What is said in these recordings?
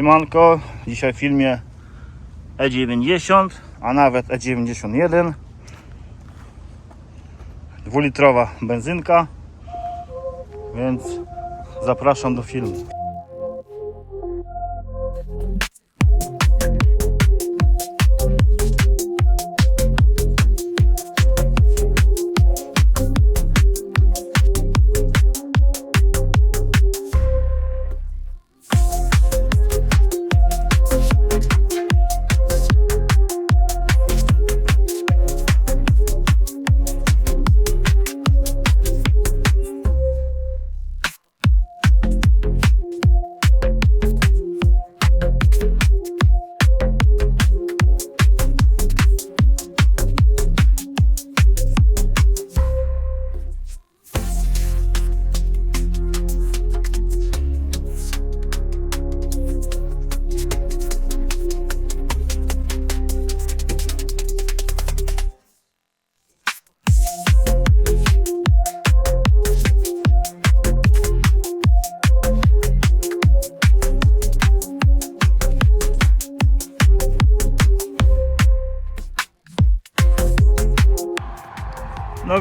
Siemanko, dzisiaj w filmie E90, a nawet E91 Dwulitrowa benzynka Więc zapraszam do filmu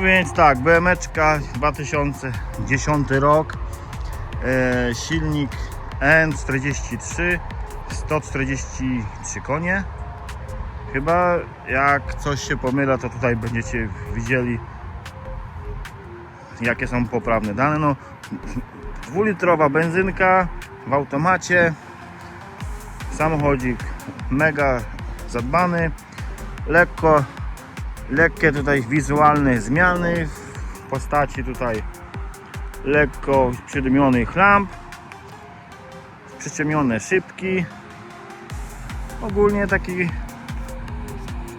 Więc tak, BMeczka 2010 rok. E, Silnik N43 143 konie. Chyba jak coś się pomyla to tutaj będziecie widzieli jakie są poprawne dane. No, dwulitrowa benzynka w automacie. Samochodzik mega zadbany. Lekko lekkie tutaj wizualne zmiany w postaci tutaj lekko przydymionych lamp przyciemnione szybki. Ogólnie taki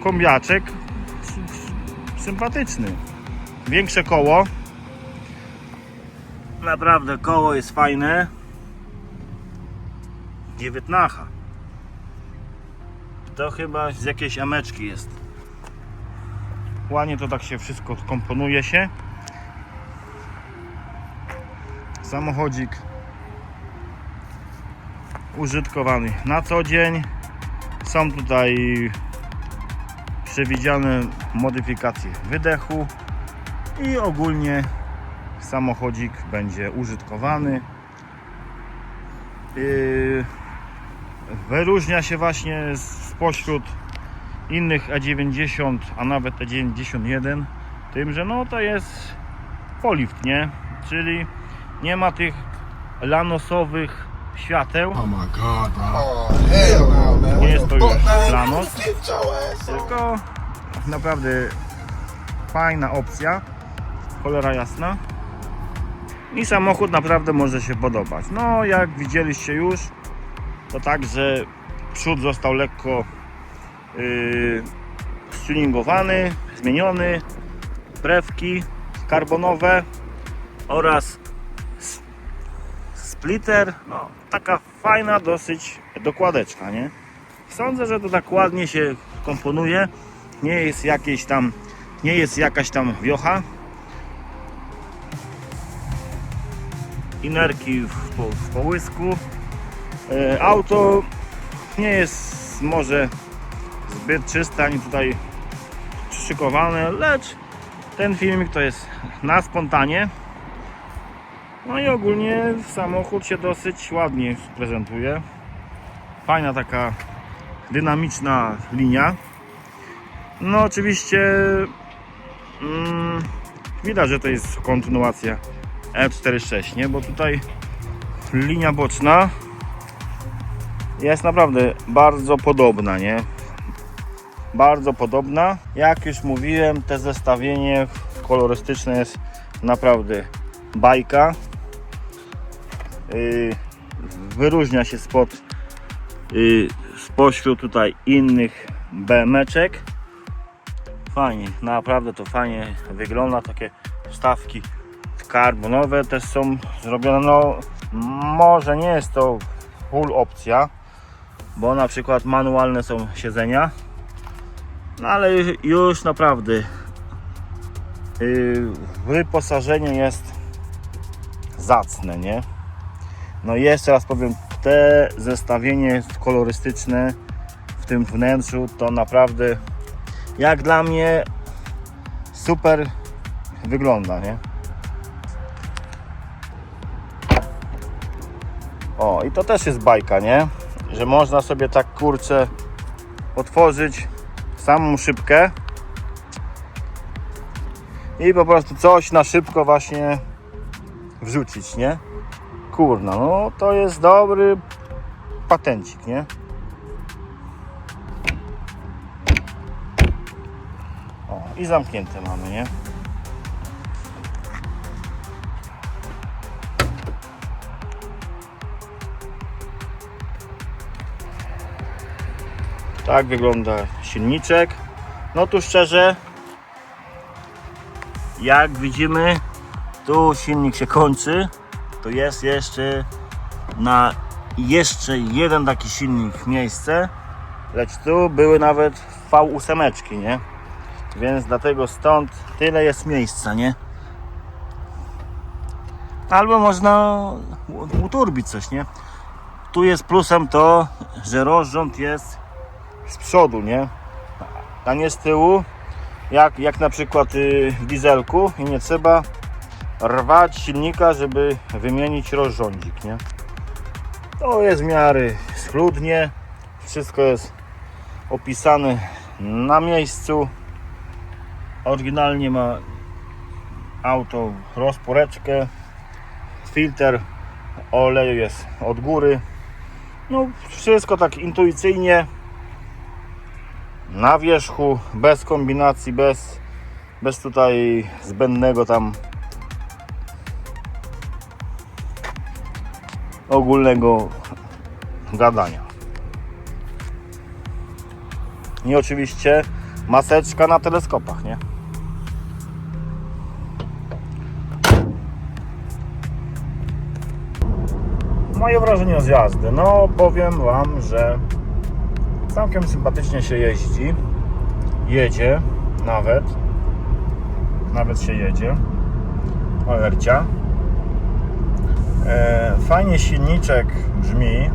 kombiaczek sy- sympatyczny. Większe koło. Naprawdę koło jest fajne. 19 to chyba z jakiejś ameczki jest Ładnie to tak się wszystko komponuje się. Samochodzik użytkowany na co dzień. Są tutaj przewidziane modyfikacje wydechu i ogólnie samochodzik będzie użytkowany. Yy, Wyróżnia się właśnie spośród innych E90, a nawet E91 tym, że no to jest polift, nie? Czyli nie ma tych lanosowych świateł, Oh my god, bro. Oh, hell no, man. Nie jest to fuck, już man? Lanos. Tylko naprawdę fajna opcja, cholera jasna i samochód naprawdę może się podobać. No jak widzieliście już, to tak, że przód został lekko yy, zmieniony, brewki karbonowe oraz splitter, no taka fajna dosyć dokładeczka, nie? Sądzę, że to tak ładnie się komponuje. Nie jest jakieś tam, nie jest jakaś tam wiocha. Inerki w, po, w połysku. E, auto nie jest może zbyt czyste ani tutaj przyszykowane, lecz ten filmik to jest na spontanie. No i ogólnie samochód się dosyć ładnie prezentuje. Fajna taka dynamiczna linia. No oczywiście mm, widać, że to jest kontynuacja E46, nie? Bo tutaj linia boczna jest naprawdę bardzo podobna, nie? Bardzo podobna. Jak już mówiłem, te zestawienie kolorystyczne jest naprawdę bajka. Yy, wyróżnia się spod yy, spośród tutaj innych BMeczek. Fajnie, naprawdę to fajnie wygląda. Takie wstawki karbonowe też są zrobione. No, może nie jest to full opcja, bo na przykład manualne są siedzenia, no ale już naprawdę yy, wyposażenie jest zacne, nie? No i jeszcze raz powiem, te zestawienie kolorystyczne w tym wnętrzu to naprawdę jak dla mnie super wygląda, nie? O, i to też jest bajka, nie? Że można sobie tak kurczę otworzyć samą szybkę i po prostu coś na szybko właśnie wrzucić, nie? Kurna, no to jest dobry patencik, nie? O, i zamknięte mamy, nie? Tak wygląda silniczek. No tu szczerze, jak widzimy, tu silnik się kończy. Tu jest jeszcze na jeszcze jeden taki silnik miejsce. Lecz tu były nawet V8, nie? Więc dlatego stąd tyle jest miejsca, nie? Albo można uturbić coś, nie? Tu jest plusem to, że rozrząd jest z przodu, nie? A nie z tyłu, jak, jak na przykład y, w dieselku i nie trzeba rwać silnika, żeby wymienić rozrządzik, nie? To jest w miary schludnie, wszystko jest opisane na miejscu. Oryginalnie ma auto rozporeczkę, filtr oleju jest od góry. No wszystko tak intuicyjnie na wierzchu, bez kombinacji, bez, bez tutaj zbędnego tam ogólnego gadania. I oczywiście maseczka na teleskopach, nie? Moje wrażenie z jazdy. No, powiem Wam, że całkiem sympatycznie się jeździ. Jedzie nawet. Nawet się jedzie. Olercia. E, fajnie silniczek brzmi.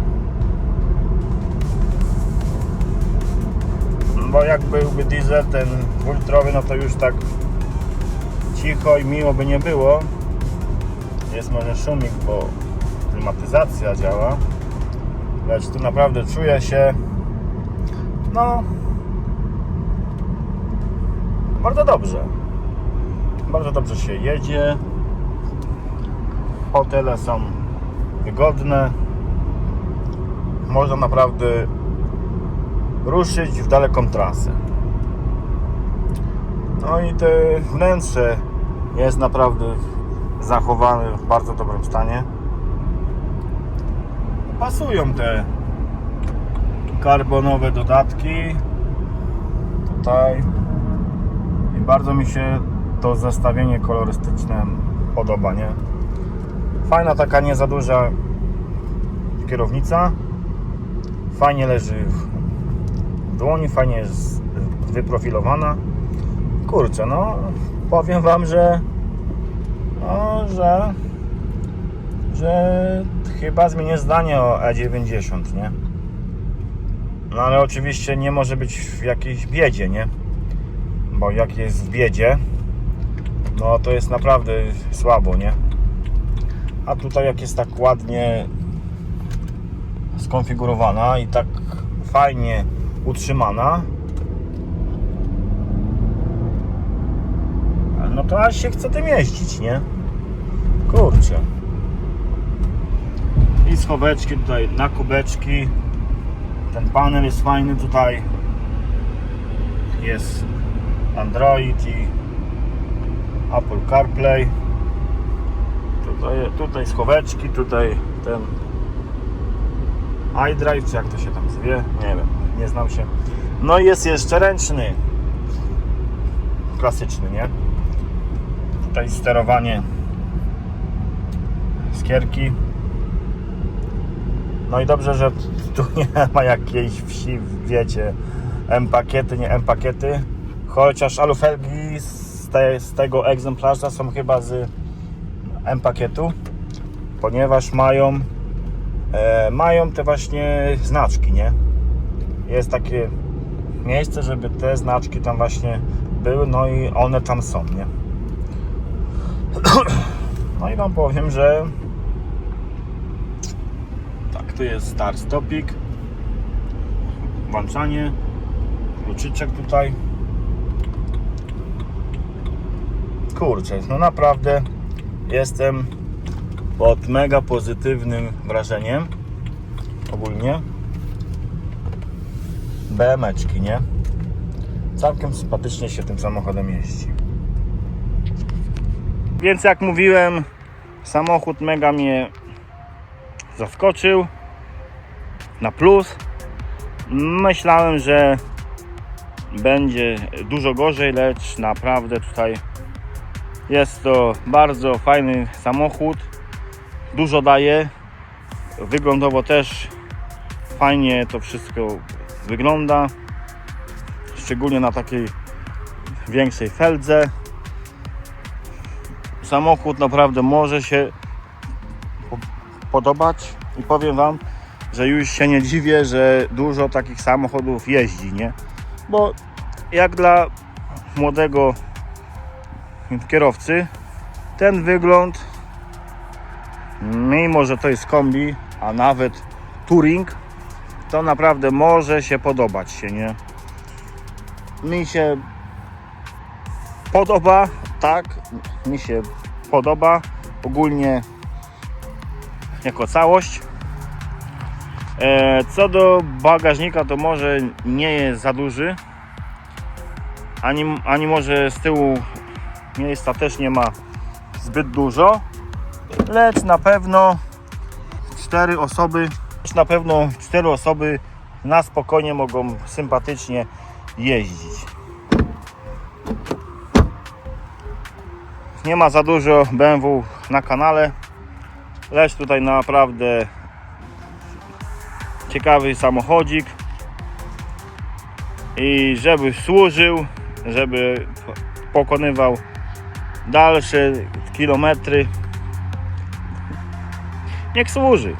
Bo jak byłby diesel ten dwulitrowy, no to już tak cicho i miło by nie było. Jest może szumik, bo klimatyzacja działa. Lecz tu naprawdę czuję się no bardzo dobrze. Bardzo dobrze się jedzie. Hotele są wygodne. Można naprawdę ruszyć w daleką trasę. No i te wnętrze jest naprawdę zachowane w bardzo dobrym stanie. Pasują te karbonowe dodatki tutaj i bardzo mi się to zestawienie kolorystyczne podoba, nie? Fajna taka nie za duża kierownica fajnie leży w dłoni, fajnie jest wyprofilowana kurczę, no powiem Wam, że no, że że chyba zmienię zdanie o E90, nie? No ale oczywiście nie może być w jakiejś biedzie, nie? Bo jak jest w biedzie, no to jest naprawdę słabo, nie? A tutaj jak jest tak ładnie skonfigurowana i tak fajnie utrzymana, no to aż się chce tym jeździć, nie? Kurczę. I schoweczki tutaj na kubeczki. Ten panel jest fajny tutaj. Jest Android i Apple CarPlay. Tutaj, tutaj schoweczki, tutaj ten iDrive, czy jak to się tam zwie, nie wiem, nie znam się. No i jest jeszcze ręczny. Klasyczny, nie? Tutaj sterowanie skierki. No i dobrze, że tu nie ma jakiejś wsi, wiecie, M-pakiety, nie M-pakiety. Chociaż alufelgi z, te, z tego egzemplarza są chyba z M-pakietu, ponieważ mają e, mają te właśnie znaczki, nie? Jest takie miejsce, żeby te znaczki tam właśnie były, no i one tam są, nie? No i Wam powiem, że tu jest start stopik, włączanie, kluczyczek tutaj. Kurczę, no naprawdę jestem pod mega pozytywnym wrażeniem ogólnie. BMeczki, nie? Całkiem sympatycznie się tym samochodem jeździ. Więc jak mówiłem, samochód mega mnie zaskoczył na plus. Myślałem, że będzie dużo gorzej, lecz naprawdę tutaj jest to bardzo fajny samochód. Dużo daje. Wyglądowo też fajnie to wszystko wygląda. Szczególnie na takiej większej feldze. Samochód naprawdę może się po- podobać i powiem Wam, że już się nie dziwię, że dużo takich samochodów jeździ, nie? Bo jak dla młodego kierowcy ten wygląd mimo, że to jest kombi, a nawet touring to naprawdę może się podobać się, nie? Mi się podoba, tak, mi się podoba ogólnie jako całość. E, co do bagażnika, to może nie jest za duży, ani, ani może z tyłu miejsca też nie ma zbyt dużo, lecz na pewno cztery osoby, na pewno cztery osoby na spokojnie mogą sympatycznie jeździć. Nie ma za dużo BMW na kanale, lecz tutaj naprawdę ciekawy samochodzik i żeby służył, żeby pokonywał dalsze kilometry niech służy.